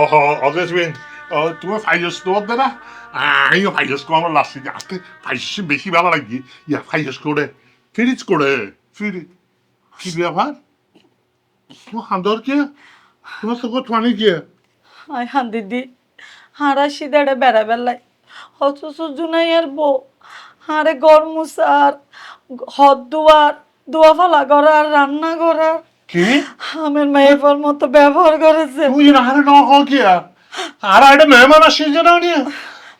oho, অজেসবিন তুমি ফাইজস তো বলতে না? আমিও ফাইজস কমানো লাগছে যে আজকে ফাইজস বেশি ভালো লাগছে। ইয়া ফাইজস করে ফিরিজ করে ফিরি কি ব্যাপার? তোমার হান্দর কে? তোমার সঙ্গে তোমার কে? আয় হান দিদি হারা সিদাড়ে বেড়া বেলাই অথচ জুনাইয়ের বউ হারে গর মুসার হদ দুয়ার দোয়া ফালা করার রান্না করার কি? আমার মেয়ের মতো ব্যবহার করেছে। তুই না হারে ন হ কি? আর এটা মেহমান আসছে যে না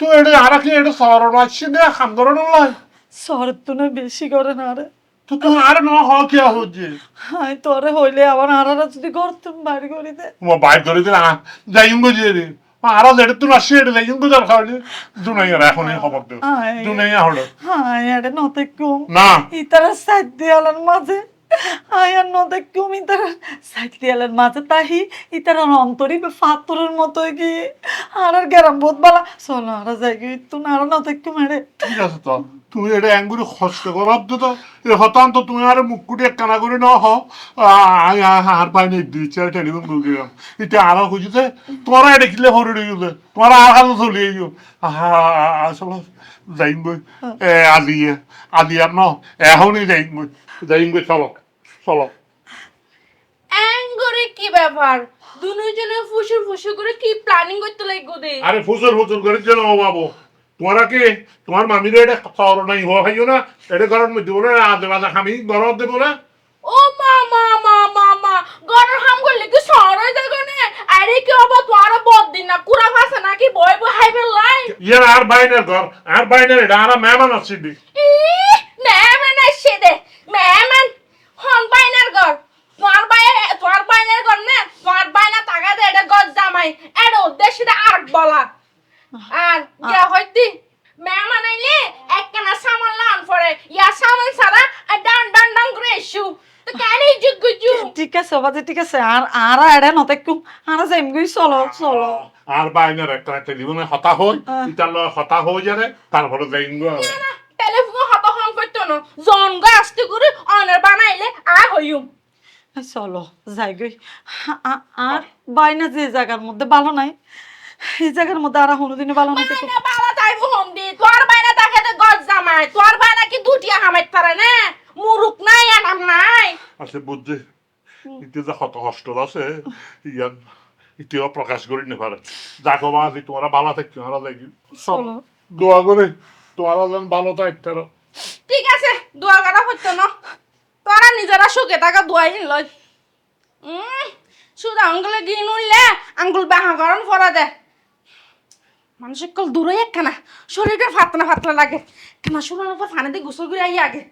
তুই এটা আর কি এটা সরণ আসছে না হান্দর নয় শহরের তুনে বেশি করে না রে তো তুমি আর ন হ কি হচ্ছে? হাই তোরে হইলে আবার হারারা যদি ঘর তুমি বাড়ি করি দে। mo বাইর করে দিন যাইম গো যে রে। আরও যেটা তুই আসছে এটা যাইম গো দরকার হলে দুনাইয়ার এখন এই খবর দেব আয়। দুনাইয়া হলো। হাই আরে নতে কুম। না। ইতারা সাইড দিয়ালার মাঝে। আয়ার নদে কুম ইতারা সাইড দিয়ালার মাঝে তাহি ইতারা অন্তরি ফাতরের মতো কি? আর আর গেরাম বহুত বালা চলো আর যাই আর আরে ঠিক আছে তো তুমি এটা অ্যাঙ্গুরি তো তো? এ তো তুমি আর মুকুটি কানা করে ন আর পাই নেই দুই চার টেলিফোন করে দিলাম। এটা আরও খুঁজিতে তোরা এটা কিলে হরে গেছে তোরা আর হাতে চলিয়ে গিয়ে আসলে যাইম গই এ আজি আর ন এখনই যাইম গই যাইম গই চলো। চলো। অ্যাঙ্গরে কি ব্যাপার? দুজনে ফুসুর ফুসুর করে কি প্ল্যানিং করতে লাগবো দে আরে ফুসর ফুসর করে যেন বাবু তোমরা কি? তোমার মামিরে এটা খাওয়ার নাই হওয়া ভাইও না। এটা গরম মধ্যে বলে আদে বাজা খামি গরম দেবো না। ও মা মা মা মা মা গরর হাম করলে কি সরই দেখো নে? আরে কি হব তোমার বদিন না কুড়া ফাসে নাকি বই বই হাইবে লাই? ইয়ার আর বাইনের ঘর আর বাইনের এটা আর মেহমান আছে দি মেহমান আসছে দে মেহমান হন বাইনার ঘর তোমার বাই তোমার বাইনার ঘর না তোমার বাইনা টাকা দে এটা গজ জামাই এর উদ্দেশ্যে আর বলা আর যা হইতি মেহমান আইলে একখানা সামান লান পরে। ইয়া সামান সারা আর ডান ডান ডান করে এসু। তো কেন যুগ যুগ ঠিক আছে বাজে ঠিক আছে। আর আর এড়ে নতে কুম আর যাইম গই চলো চলো। আর বাইনের একটা একটা জীবনে হতা হই আহ। হতা যাবে তারপরে যাইন গো টেলিফোন হত হন করতো না। জন গো আসতে করে অনের বানাইলে আ হইম চলো যাই গই। আ- আ- আর বাইনা যে জায়গার মধ্যে ভালো নাই। এই জায়গার মধ্যে আর কোনোদিনই ভালো বাইনা বালা যাইব হন দি। তোর বাইনা তাকে তো গজ জামাই। তোর বাইনা কি দুটিয়া হামাইত পারে না? মুরুক নাই আনাম নাই। আছে বুঝছি। ইতে যে হত কষ্ট আছে ইয়ান ইতেও প্রকাশ করি নে পারে। যাকো মা আজি তোমরা ভালো থাকছো আমরা লাগি চলো। দোয়া করে তোমরা যেন ভালো থাকতে। ঠিক আছে দোয়া করা হইতো না। তোরা নিজেরা সুখে থাকা দোয়াই লই উম শুধু আঙ্গুলে গিয়ে উঠলে আঙ্গুল বাহা গরম ফরা দে। মানুষের কল দূরে একখানা শরীরটা ফাতনা ফাতলা লাগে। কেনা শুনানোর পর ফানে দিয়ে গোসল করে আগে।